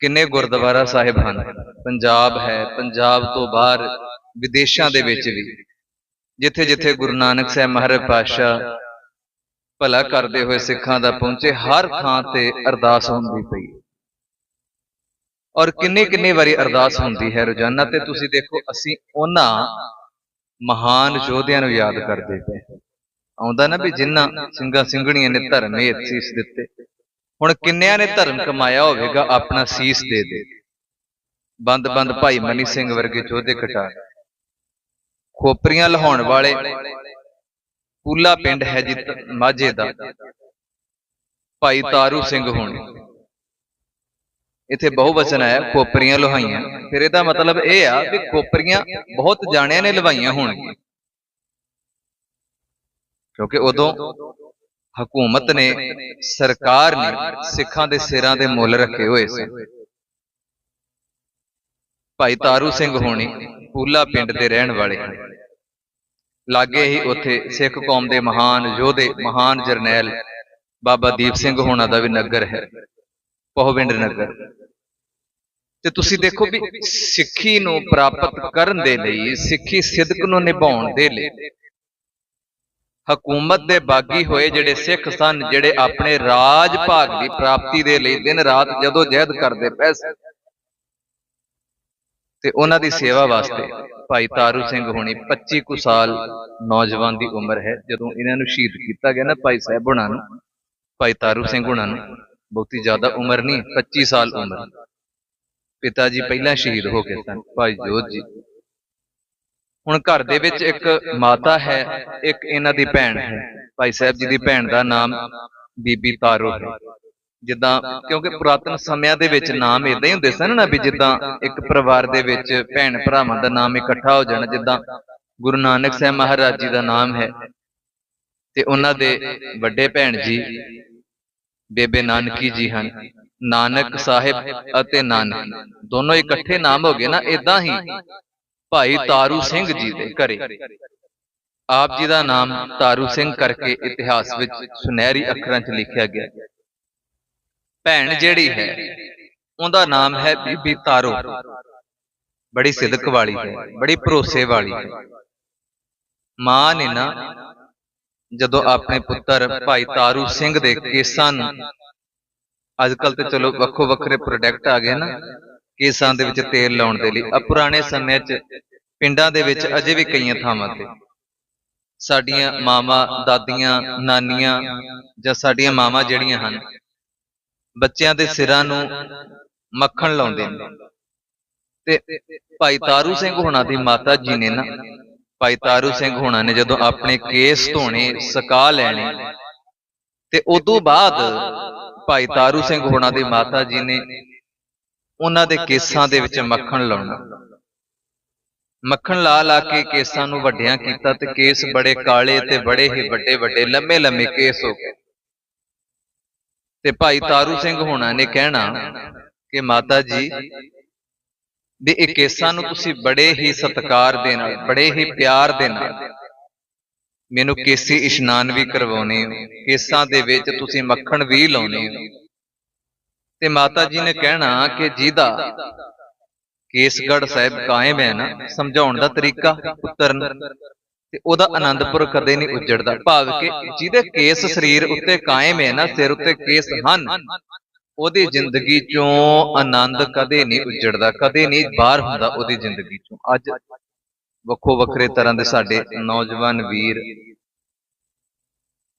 ਕਿੰਨੇ ਗੁਰਦੁਆਰਾ ਸਾਹਿਬ ਹਨ? ਪੰਜਾਬ ਹੈ, ਪੰਜਾਬ ਤੋਂ ਬਾਹਰ ਵਿਦੇਸ਼ਾਂ ਦੇ ਵਿੱਚ ਵੀ। ਜਿੱਥੇ ਜਿੱਥੇ ਗੁਰੂ ਨਾਨਕ ਸਾਹਿਬ ਮਹਾਰਾਜ ਪਾਤਸ਼ਾਹ ਭਲਾ ਕਰਦੇ ਹੋਏ ਸਿੱਖਾਂ ਦਾ ਪਹੁੰਚੇ, ਹਰ ਥਾਂ ਤੇ ਅਰਦਾਸ ਹੁੰਦੀ ਪਈ। ਔਰ ਕਿੰਨੇ ਕਿੰਨੇ ਵਾਰੀ ਅਰਦਾਸ ਹੁੰਦੀ ਹੈ ਰੋਜ਼ਾਨਾ ਤੇ ਤੁਸੀਂ ਦੇਖੋ, ਅਸੀਂ ਉਹਨਾਂ ਮਹਾਨ ਯੋਧਿਆਂ ਨੂੰ ਯਾਦ ਕਰਦੇ ਪਏ। ਆਉਂਦਾ ਨਾ ਵੀ ਜਿਨ੍ਹਾਂ ਸਿੰਘਾਂ ਸਿੰਘਣੀਆਂ ਨੇ ਧਰਮ ਇਹ ਸੀਸ ਦਿੱਤੇ। ਹੁਣ ਕਿੰਨਿਆਂ ਨੇ ਧਰਮ ਕਮਾਇਆ ਹੋਵੇਗਾ, ਆਪਣਾ ਸੀਸ ਦੇ ਦੇ। ਬੰਦ ਬੰਦ ਭਾਈ ਮਨੀ ਸਿੰਘ ਵਰਗੇ ਯੋਧੇ ਕਟਾ ਖੋਪਰੀਆਂ ਲਹਾਉਣ ਵਾਲੇ, ਪੂਲਾ ਪਿੰਡ ਹੈ ਜੀ ਮਾਝੇ ਦਾ। ਭਾਈ ਤਾਰੂ ਸਿੰਘ ਹੋਣੀ। ਇੱਥੇ ਬਹੁਵਚਨ ਆਇਆ ਖੋਪਰੀਆਂ ਲੁਹਾਈਆਂ। ਫਿਰ ਇਹਦਾ ਮਤਲਬ ਇਹ ਆ ਵੀ ਖੋਪਰੀਆਂ ਬਹੁਤ ਜਾਣਿਆਂ ਨੇ ਲਵਾਈਆਂ ਹੋਣਗੀਆਂ। ਕਿਉਂਕਿ ਉਦੋਂ ਹਕੂਮਤ ਨੇ ਸਰਕਾਰ ਨੇ ਸਿੱਖਾਂ ਦੇ ਸਿਰਾਂ ਦੇ ਮੁੱਲ ਰੱਖੇ ਹੋਏ ਸਨ। ਭਾਈ ਤਾਰੂ ਸਿੰਘ ਹੋਣੀ ਪੂਲਾ ਪਿੰਡ ਦੇ ਰਹਿਣ ਵਾਲੇ ਲਾਗੇ ਹੀ ਉੱਥੇ ਸਿੱਖ ਕੌਮ ਦੇ ਮਹਾਨ ਯੋਧੇ, ਮਹਾਨ ਜਰਨੈਲ ਬਾਬਾ ਦੀਪ ਸਿੰਘ ਹੋਣਾ ਦਾ ਵੀ ਨਗਰ ਹੈ, ਪਹਵਿੰਡ ਨਗਰ। ਤੇ ਤੁਸੀਂ ਦੇਖੋ ਵੀ ਸਿੱਖੀ ਨੂੰ ਪ੍ਰਾਪਤ ਕਰਨ ਦੇ ਲਈ, ਸਿੱਖੀ ਸਿਦਕ ਨੂੰ ਨਿਭਾਉਣ ਦੇ ਲਈ ਹਕੂਮਤ ਦੇ ਬਾਗੀ ਹੋਏ ਜਿਹੜੇ ਸਿੱਖ ਸਨ, ਜਿਹੜੇ ਆਪਣੇ ਰਾਜ ਭਾਗ ਦੀ ਪ੍ਰਾਪਤੀ ਦੇ ਲਈ ਦਿਨ ਰਾਤ ਜਦੋਂ ਜਹਿਦ ਕਰਦੇ ਪਏ ਤੇ ਉਹਨਾਂ ਦੀ ਸੇਵਾ ਵਾਸਤੇ ਭਾਈ ਤਾਰੂ ਸਿੰਘ ਹੋਣੀ 25 ਕੁ ਸਾਲ ਨੌਜਵਾਨ ਦੀ ਉਮਰ ਹੈ, ਜਦੋਂ ਇਹਨਾਂ ਨੂੰ ਸ਼ਹੀਦ ਕੀਤਾ ਗਿਆ ਨਾ ਭਾਈ ਸਾਹਿਬ ਹੁਣਾਂ ਨੂੰ, ਭਾਈ ਤਾਰੂ ਸਿੰਘ ਹੁਣਾਂ ਨੂੰ, ਬਹੁਤੀ ਜ਼ਿਆਦਾ ਉਮਰ ਨਹੀਂ 25 ਸਾਲ ਉਮਰ। ਪਿਤਾ ਜੀ ਪਹਿਲਾਂ ਸ਼ਹੀਦ ਹੋ ਗਏ ਸਨ, ਭਾਈ ਜੋਤ ਜੀ। ਹੁਣ ਘਰ ਦੇ ਵਿੱਚ ਇੱਕ ਮਾਤਾ ਹੈ, ਇੱਕ ਇਹਨਾਂ ਦੀ ਭੈਣ ਹੈ। ਭਾਈ ਸਾਹਿਬ ਜੀ ਦੀ ਭੈਣ ਦਾ ਨਾਮ ਬੀਬੀ ਤਾਰੋ ਹੈ। ਜਿੱਦਾਂ ਕਿਉਂਕਿ ਪੁਰਾਤਨ ਸਮਿਆਂ ਦੇ ਵਿੱਚ ਨਾਮ ਇਦਾਂ ਹੀ ਹੁੰਦੇ ਸਨ ਨਾ ਵੀ ਜਿੱਦਾਂ ਇੱਕ ਪਰਿਵਾਰ ਦੇ ਵਿੱਚ ਭੈਣ ਭਰਾਵਾਂ ਦਾ ਨਾਮ ਇਕੱਠਾ ਹੋ ਜਾਣਾ, ਜਿੱਦਾਂ ਗੁਰੂ ਨਾਨਕ ਸਾਹਿਬ ਮਹਾਰਾਜ ਜੀ ਦਾ ਨਾਮ ਹੈ। ਤੇ ਉਹਨਾਂ ਦੇ ਵੱਡੇ ਭੈਣ ਜੀ, ਬੇਬੇ ਨਾਨਕੀ ਜੀ ਹਨ। ਨਾਨਕ ਸਾਹਿਬ ਅਤੇ ਨਾਨਕੀ ਦੋਨੋਂ ਇਕੱਠੇ ਨਾਮ ਹੋ ਗਏ ਨਾ ਇਦਾਂ ਹੀ ਭਾਈ ਤਾਰੂ ਸਿੰਘ ਜੀ ਦੇ ਘਰੇ। ਆਪ ਜੀ ਦਾ ਨਾਮ ਤਾਰੂ ਸਿੰਘ ਕਰਕੇ ਇਤਿਹਾਸ ਵਿੱਚ ਸੁਨਹਿਰੀ ਅੱਖਰਾਂ 'ਚ ਲਿਖਿਆ ਗਿਆ। ਭੈਣ ਜਿਹੜੀ ਹੈ ਉਹਦਾ ਨਾਮ ਹੈ ਬੀਬੀ ਤਾਰੋ। ਬੜੀ ਸਿਦਕ ਵਾਲੀ ਹੈ ਬੜੀ ਭਰੋਸੇ ਵਾਲੀ ਹੈ। ਮਾਂ ਨੇ ਨਾ ਜਦੋਂ ਆਪਣੇ ਪੁੱਤਰ ਭਾਈ ਤਾਰੂ ਸਿੰਘ ਦੇ ਕੇਸਾਂ ਨੂੰ ਅੱਜ ਕੱਲ ਤੇ ਚਲੋ ਵੱਖੋ ਵੱਖਰੇ ਪ੍ਰੋਡਕਟ ਆ ਗਏ ਨਾ। ਕੇਸਾਂ ਦੇ ਵਿੱਚ ਤੇਲ ਲਾਉਣ ਦੇ ਲਈ। ਆ ਪੁਰਾਣੇ ਸਮੇਂ 'ਚ ਪਿੰਡਾਂ ਦੇ ਵਿੱਚ ਅਜੇ ਵੀ ਕਈਆਂ ਥਾਵਾਂ ਤੇ ਸਾਡੀਆਂ ਮਾਵਾਂ, ਦਾਦੀਆਂ, ਨਾਨੀਆਂ ਜਾਂ ਸਾਡੀਆਂ ਮਾਵਾਂ ਜਿਹੜੀਆਂ ਹਨ, ਬੱਚਿਆਂ ਦੇ ਸਿਰਾਂ ਨੂੰ ਮੱਖਣ ਲਾਉਂਦੇ ਨੇ। ਤੇ ਭਾਈ ਤਾਰੂ ਸਿੰਘ ਹੋਣਾ ਦੀ ਮਾਤਾ ਜੀ ਨੇ ਨਾ, ਭਾਈ ਤਾਰੂ ਸਿੰਘ ਹੋਣਾ ਨੇ ਜਦੋਂ ਆਪਣੇ ਕੇਸ ਧੋਣੇ, ਸਕਾ ਲੈਣੇ, ਤੇ ਉਦੋਂ ਬਾਅਦ ਭਾਈ ਤਾਰੂ ਸਿੰਘ ਹੋਣਾ ਦੀ ਮਾਤਾ ਜੀ ਨੇ ਉਹਨਾਂ ਦੇ ਕੇਸਾਂ ਦੇ ਵਿੱਚ ਮੱਖਣ ਲਾਉਣਾ। ਮੱਖਣ ਲਾ ਲਾ ਕੇ ਕੇਸਾਂ ਨੂੰ ਵੱਡਿਆਂ ਕੀਤਾ ਤੇ ਕੇਸ ਬੜੇ ਕਾਲੇ ਤੇ ਬੜੇ ਹੀ ਵੱਡੇ ਵੱਡੇ, ਲੰਮੇ ਲੰਮੇ ਕੇਸ ਹੋ ਗਏ। ਤੇ ਭਾਈ ਤਾਰੂ ਸਿੰਘ ਹੋਣਾ ਨੇ ਕਹਿਣਾ ਕਿ ਮਾਤਾ ਜੀ, ਵੀ ਇਹ ਕੇਸਾਂ ਨੂੰ ਤੁਸੀਂ ਬੜੇ ਹੀ ਸਤਿਕਾਰ ਦੇ ਨਾਲ, ਬੜੇ ਹੀ ਪਿਆਰ ਦੇ ਨਾਲ ਮੈਨੂੰ ਕੇਸੀ ਇਸ਼ਨਾਨ ਵੀ ਕਰਵਾਉਣੇ ਹੋ। ਕੇਸਾਂ ਦੇ ਵਿੱਚ ਤੁਸੀਂ ਮੱਖਣ ਵੀ ਲਾਉਣੇ ਹੋ। ਤੇ ਮਾਤਾ ਜੀ ਨੇ ਕਹਿਣਾ ਕਿ ਜਿਹਦਾ ਕੇਸਗੜ ਸਾਹਿਬ ਕਾਇਮ ਹੈ ਨਾ, ਸਮਝਾਉਣ ਦਾ ਤਰੀਕਾ ਪੁੱਤਰ ਤੇ ਉਹਦਾ ਆਨੰਦਪੁਰ ਕਦੇ ਨਹੀਂ ਉੱਜੜਦਾ। ਭਾਵ ਕਿ ਜਿਹਦੇ ਕੇਸ ਸਰੀਰ ਉੱਤੇ ਕਾਇਮ ਹੈ ਨਾ, ਸਿਰ ਉੱਤੇ ਕੇਸ ਹਨ, ਉਹਦੀ ਜ਼ਿੰਦਗੀ ਚੋਂ ਆਨੰਦ ਕਦੇ ਨਹੀਂ ਉੱਜੜਦਾ, ਕਦੇ ਨਹੀਂ ਬਾਹਰ ਹੁੰਦਾ ਉਹਦੀ ਜ਼ਿੰਦਗੀ ਚੋਂ। ਅੱਜ ਵੱਖੋ ਵੱਖਰੇ ਤਰ੍ਹਾਂ ਦੇ ਸਾਡੇ ਨੌਜਵਾਨ ਵੀਰ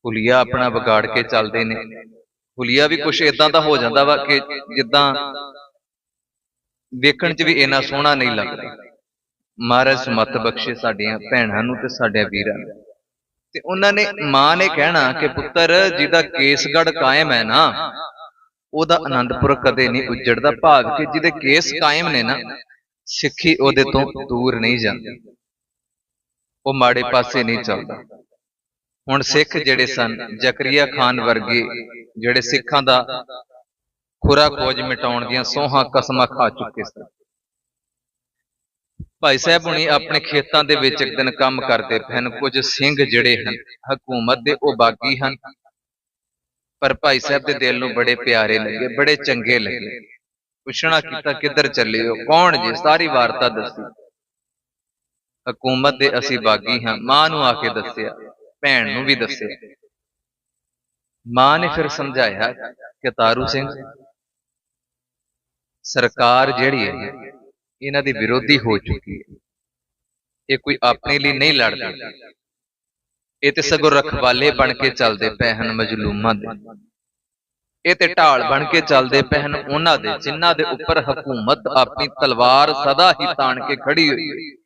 ਹੁਲੀਆ ਆਪਣਾ ਵਿਗਾੜ ਕੇ ਚੱਲਦੇ ਨੇ। ਹੁਲੀਆ ਵੀ ਕੁਛ ਇਦਾਂ ਦਾ ਹੋ ਜਾਂਦਾ ਵਾ ਕਿ ਜਿੱਦਾਂ ਵੇਖਣ 'ਚ ਵੀ ਇੰਨਾ ਸੋਹਣਾ ਨਹੀਂ ਲੱਗਦਾ। ਮਹਾਰਾਜ ਸਮਤ ਬਖਸ਼ੇ ਸਾਡੀਆਂ ਭੈਣਾਂ ਨੂੰ ਤੇ ਸਾਡੇ ਵੀਰਾਂ ਨੂੰ। ਤੇ ਉਹਨਾਂ ਨੇ ਮਾਂ ਨੇ ਕਹਿਣਾ ਕਿ ਪੁੱਤਰ, ਜਿਹਦਾ ਕੇਸਗੜ ਕਾਇਮ ਹੈ ਨਾ, ਉਹਦਾ ਆਨੰਦਪੁਰ ਕਦੇ ਨਹੀਂ ਉੱਜੜਦਾ ਭਾਗ ਕਿ ਜਿਹਦੇ ਕੇਸ ਕਾਇਮ ਨੇ ਨਾ, ਸਿੱਖੀ ਉਹਦੇ ਤੋਂ ਦੂਰ ਨਹੀਂ ਜਾਂਦੀ। ਉਹ ਮਾੜੇ ਪਾਸੇ ਨਹੀਂ ਚੱਲਦਾ। ਹੁਣ ਸਿੱਖ ਜਿਹੜੇ ਸਨ ਜ਼ਕਰੀਆ ਖਾਨ ਵਰਗੇ ਜਿਹੜੇ ਸਿੱਖਾਂ ਦਾ ਖੁਰਾ ਖੋਜ ਮਿਟਾਉਣ ਦੀਆਂ ਸੋਹਾਂ ਕਸਮਾਂ ਖਾ ਚੁੱਕੇ ਸਨ। ਭਾਈ ਸਾਹਿਬ ਹੁਣੀ ਆਪਣੇ ਖੇਤਾਂ ਦੇ ਵਿੱਚ ਇੱਕ ਦਿਨ ਕੰਮ ਕਰਦੇ ਪਏ ਕੁਝ ਸਿੰਘ ਜਿਹੜੇ ਹਨ ਹਕੂਮਤ ਦੇ ਉਹ ਬਾਗੀ ਹਨ। ਪਰ ਭਾਈ ਸਾਹਿਬ ਦੇ ਦਿਲ ਨੂੰ ਬੜੇ ਪਿਆਰੇ ਲੱਗੇ ਬੜੇ ਚੰਗੇ ਲੱਗੇ। ਪੁੱਛਣਾ ਕੀਤਾ ਕਿੱਧਰ ਚੱਲੇ ਹੋ ਕੌਣ ਜੀ? ਸਾਰੀ ਵਾਰਤਾ ਦੱਸੀ। ਹਕੂਮਤ ਦੇ ਅਸੀਂ ਬਾਗੀ ਹਾਂ ਮਾਂ ਨੂੰ ਆ ਕੇ ਦੱਸਿਆ। ਭੈਣ ਨੂੰ ਵੀ ਦੱਸਿਆ। ਮਾਂ ਨੇ ਫਿਰ ਸਮਝਾਇਆ ਕਿ ਤਾਰੂ ਸਿੰਘ ਸਰਕਾਰ ਜਿਹੜੀ ਹੈ ਇਹਨਾਂ ਦੀ ਵਿਰੋਧੀ ਹੋ ਚੁੱਕੀ ਹੈ। ਇਹ ਕੋਈ ਆਪਣੇ ਲਈ ਨਹੀਂ ਲੜਦੇ। ਇਹ ਤੇ ਸਗੋਂ ਰਖਵਾਲੇ ਬਣ ਕੇ ਚੱਲਦੇ ਪਏ ਹਨ ਮਜਲੂਮਾਂ ਦੇ। ਇਹ ਤੇ ਢਾਲ ਬਣ ਕੇ ਚੱਲਦੇ ਪਏ ਹਨ ਉਹਨਾਂ ਦੇ ਜਿਨ੍ਹਾਂ ਦੇ ਉੱਪਰ ਹਕੂਮਤ ਆਪਣੀ ਤਲਵਾਰ ਸਦਾ ਹੀ ਤਾਣ ਕੇ ਖੜੀ ਹੋਈ। ਹੈ।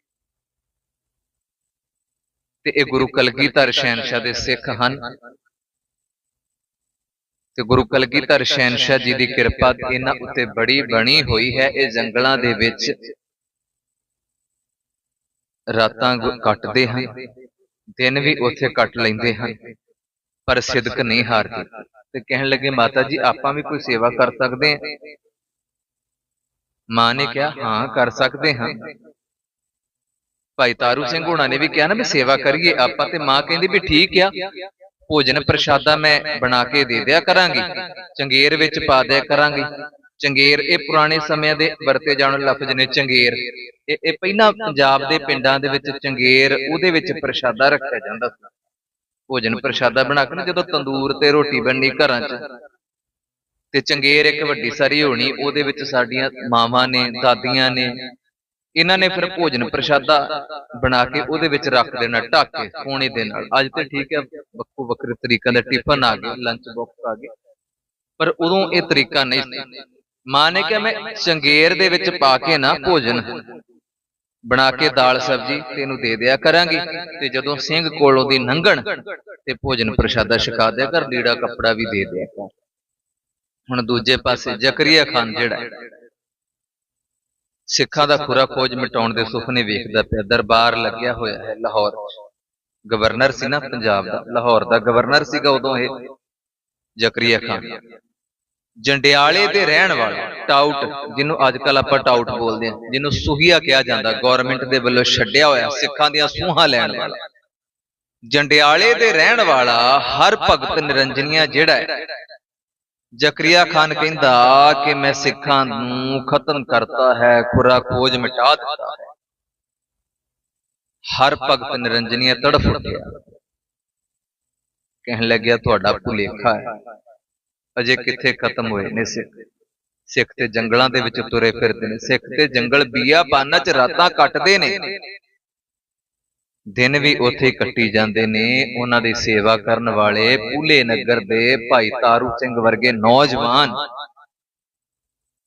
ਤੇ ਇਹ ਗੁਰੂ ਕਲਗੀਧਰ ਸ਼ੈਨਸ਼ਾਹ ਦੇ ਸਿੱਖ ਹਨ। ਤੇ ਗੁਰੂ ਕਲਗੀਧਰ ਸ਼ੈਨਸ਼ਾਹ ਜੀ ਦੀ ਕਿਰਪਾ ਇਹਨਾਂ ਉੱਤੇ ਬੜੀ ਬਣੀ ਹੋਈ ਹੈ। ਇਹ ਜੰਗਲਾਂ ਦੇ ਵਿੱਚ ਰਾਤਾਂ ਕੱਟਦੇ ਹਨ। ਦਿਨ ਵੀ ਉੱਥੇ ਕੱਟ ਲੈਂਦੇ ਹਨ। ਪਰ ਸਿੱਧਕ ਨਹੀਂ ਹਾਰਦੇ। ਤੇ ਕਹਿਣ ਲੱਗੇ ਮਾਤਾ ਜੀ ਆਪਾਂ ਵੀ ਕੋਈ ਸੇਵਾ ਕਰ ਸਕਦੇ ਹਾਂ? ਮਾਂ ਨੇ ਕਿਹਾ ਹਾਂ ਕਰ ਸਕਦੇ ਹਾਂ। ਭਾਈ ਤਾਰੂ ਸਿੰਘ ਹੋਣਾ ਨੇ ਵੀ ਕਿਹਾ ਨਾ ਵੀ ਸੇਵਾ ਕਰੀਏ ਆਪਾਂ ਤੇ ਮਾਂ ਕਹਿੰਦੀ ਵੀ ਠੀਕ ਆ ਭੋਜਨ ਪ੍ਰਸ਼ਾਦਾ ਮੈਂ ਬਣਾ ਕੇ ਦੇ ਦਿਆ ਕਰਾਂਗੀ। ਚੰਗੇਰ ਵਿੱਚ ਪਾ ਦਿਆ ਕਰਾਂਗੀ। ਚੰਗੇਰ ਇਹ ਪੁਰਾਣੇ ਸਮਿਆਂ ਦੇ ਵਰਤੇ ਜਾਣ ਵਾਲੇ ਲਫ਼ਜ਼ ਨੇ ਚੰਗੇਰ। ਇਹ ਇਹ ਪਹਿਲਾਂ ਪੰਜਾਬ ਦੇ ਪਿੰਡਾਂ ਦੇ ਵਿੱਚ ਚੰਗੇਰ ਉਹਦੇ ਵਿੱਚ ਪ੍ਰਸ਼ਾਦਾ ਰੱਖਿਆ ਜਾਂਦਾ ਸੀ। ਭੋਜਨ ਪ੍ਰਸ਼ਾਦਾ ਬਣਾ ਕੇ ਜਦੋਂ ਤੰਦੂਰ ਤੇ ਰੋਟੀ ਬਣਨੀ ਘਰਾਂ 'ਚ ਤੇ ਚੰਗੇਰ ਇੱਕ ਵੱਡੀ ਸਾਰੀ ਹੋਣੀ ਉਹਦੇ ਵਿੱਚ ਸਾਡੀਆਂ ਮਾਵਾਂ ਨੇ ਦਾਦੀਆਂ ਨੇ ਇਹਨਾਂ ਨੇ ਫਿਰ ਭੋਜਨ ਪ੍ਰਸ਼ਾਦਾ ਬਣਾ ਕੇ ਉਹਦੇ ਵਿੱਚ ਰੱਖ ਦੇਣਾ, ਢੱਕ ਕੇ ਸੋਨੇ ਦੇ ਨਾਲ। ਅੱਜ ਤੇ ਠੀਕ ਹੈ, ਵੱਖੋ ਵੱਖਰੇ ਤਰੀਕਿਆਂ ਦੇ ਟਿਫਨ ਆ ਗਏ ਲੰਚ ਬਾਕਸ ਆ ਗਏ। ਪਰ ਉਦੋਂ ਇਹ ਤਰੀਕਾ ਨਹੀਂ ਸੀ। ਮਾਂ ਨੇ ਕਿਹਾ, ਮੈਂ ਚੰਗੇਰ ਦੇ ਵਿੱਚ ਪਾ ਕੇ ਨਾ ਭੋਜਨ ਬਣਾ ਕੇ ਦਾਲ ਸਬਜੀ ਤੈਨੂੰ ਦੇ ਦਿਆ ਕਰਾਂਗੀ ਤੇ ਜਦੋਂ ਸਿੰਘ ਕੋਲੋਂ ਦੀ ਲੰਘਣ ਤੇ ਭੋਜਨ ਪ੍ਰਸ਼ਾਦਾ ਛਕਾ ਦਿਆ ਕਰ, ਲੀੜਾ ਕੱਪੜਾ ਵੀ ਦੇ ਦਿਆ ਕਰ। ਹੁਣ ਦੂਜੇ ਪਾਸੇ ਜ਼ਕਰੀਆ ਖਾਨ ਜਿਹੜਾ ਸਿੱਖਾਂ ਦਾ ਖੁਰਾ ਖੋਜ ਮਿਟਾਉਣ ਦੇ ਸੁਪਨੇ ਵੇਖਦਾ ਪਿਆ। ਦਰਬਾਰ ਲੱਗਿਆ ਹੋਇਆ ਹੈ ਲਾਹੌਰ। ਗਵਰਨਰ ਸੀ ਨਾ ਪੰਜਾਬ ਦਾ ਲਾਹੌਰ ਦਾ। ਗਵਰਨਰ ਸੀਗਾ ਉਦੋਂ ਇਹ ਜ਼ਕਰੀਆ ਖਾਨ। ਜੰਡਿਆਲੇ ਦੇ ਰਹਿਣ ਵਾਲਾ ਟਾਊਟ ਜਿਹਨੂੰ ਅੱਜ ਕੱਲ ਆਪਾਂ ਟਾਊਟ ਬੋਲਦੇ ਹਾਂ ਜਿਹਨੂੰ ਸੁਹੀਆ ਕਿਹਾ ਜਾਂਦਾ ਗਵਰਨਮੈਂਟ ਦੇ ਵੱਲੋਂ ਛੱਡਿਆ ਹੋਇਆ ਸਿੱਖਾਂ ਦੀਆਂ ਸੂਹਾਂ ਲੈਣ ਵਾਲਾ। ਜੰਡਿਆਲੇ ਦੇ ਰਹਿਣ ਵਾਲਾ ਹਰ ਭਗਤ ਨਿਰੰਜਨੀਆ ਜਿਹੜਾ ਹੈ। ਜ਼ਕਰੀਆ ਖਾਨ ਕਹਿੰਦਾ ਕਿ ਮੈਂ ਸਿੱਖਾਂ ਨੂੰ ਖਤਮ ਕਰਤਾ ਹੈ, ਖੁਰਾ ਖੋਜ ਮਿਟਾ ਦਿੱਤਾ ਹੈ। ਹਰ ਭਗਤ ਨਿਰੰਜਨੀਆ ਤੜਫ ਉੱਠਿਆ। ਕਹਿਣ ਲੱਗਿਆ, ਤੁਹਾਡਾ ਭੁਲੇਖਾ ਹੈ। ਅਜੇ ਕਿੱਥੇ ਖਤਮ ਹੋਏ ਨੇ ਸਿੱਖ? ਸਿੱਖ ਤੇ ਜੰਗਲਾਂ ਦੇ ਵਿੱਚ ਤੁਰੇ ਫਿਰਦੇ ਨੇ। ਸਿੱਖ ਤੇ ਜੰਗਲ ਬੀਆ ਬਾਨਾਂ 'ਚ ਰਾਤਾਂ ਕੱਟਦੇ ਨੇ। ਦਿਨ ਵੀ ਉੱਥੇ ਕੱਟੀ ਜਾਂਦੇ ਨੇ ਉਹਨਾਂ ਦੀ ਸੇਵਾ ਕਰਨ ਵਾਲੇ ਪੂਲੇ ਨਗਰ ਦੇ ਭਾਈ ਤਾਰੂ ਸਿੰਘ ਵਰਗੇ ਨੌਜਵਾਨ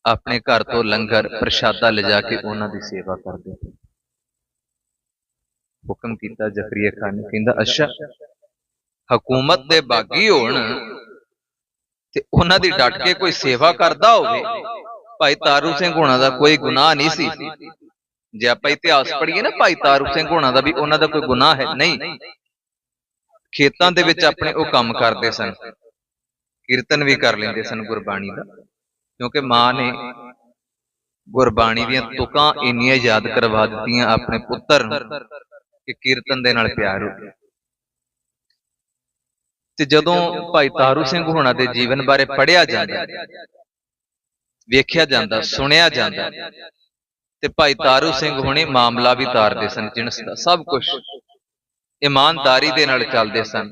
ਆਪਣੇ ਘਰ ਤੋਂ ਲੰਗਰ ਪ੍ਰਸ਼ਾਦਾ ਲਿਜਾ ਕੇ ਉਹਨਾਂ ਦੀ ਸੇਵਾ ਕਰਦੇ ਹੁਕਮ ਕੀਤਾ ਜ਼ਕਰੀਆ ਖਾਨ ਨੇ ਕਹਿੰਦਾ ਅੱਛਾ ਹਕੂਮਤ ਦੇ ਬਾਗੀ ਹੋਣ ਤੇ ਉਹਨਾਂ ਦੀ ਡਟ ਕੇ ਕੋਈ ਸੇਵਾ ਕਰਦਾ ਹੋਵੇ। ਭਾਈ ਤਾਰੂ ਸਿੰਘ ਹੋਣਾ ਦਾ ਕੋਈ ਗੁਨਾਹ ਨਹੀਂ ਸੀ। ਜੇ ਆਪਾਂ ਇਤਿਹਾਸ ਪੜ੍ਹੀਏ ਨਾ ਭਾਈ ਤਾਰੂ ਸਿੰਘ ਹੋਣਾ ਦਾ ਵੀ ਉਹਨਾਂ ਦਾ ਕੋਈ ਗੁਨਾਹ ਹੈ? ਨਹੀਂ। ਖੇਤਾਂ ਦੇ ਵਿੱਚ ਆਪਣੇ ਉਹ ਕੰਮ ਕਰਦੇ ਸਨ। ਕੀਰਤਨ ਵੀ ਕਰ ਲੈਂਦੇ ਸਨ ਗੁਰਬਾਣੀ ਦਾ। ਕਿਉਂਕਿ ਮਾਂ ਨੇ ਗੁਰਬਾਣੀ ਦੀਆਂ ਤੁਕਾਂ ਇੰਨੀਆਂ ਯਾਦ ਕਰਵਾ ਦਿੱਤੀਆਂ ਆਪਣੇ ਪੁੱਤਰ ਨੂੰ ਕਿ ਕੀਰਤਨ ਦੇ ਨਾਲ ਪਿਆਰ ਹੋ ਗਿਆ। ਤੇ ਜਦੋਂ ਭਾਈ ਤਾਰੂ ਸਿੰਘ ਹੋਣਾ ਦੇ ਜੀਵਨ ਬਾਰੇ ਪੜ੍ਹਿਆ ਜਾਂਦਾ ਵੇਖਿਆ ਜਾਂਦਾ ਸੁਣਿਆ ਜਾਂਦਾ ਤੇ ਭਾਈ ਤਾਰੂ ਸਿੰਘ ਹੁਣੇ ਮਾਮਲਾ ਵੀ ਤਾਰਦੇ ਸਨ ਜਿਣਸ ਦਾ ਸਭ ਕੁਝ ਇਮਾਨਦਾਰੀ ਦੇ ਨਾਲ ਚੱਲਦੇ ਸਨ।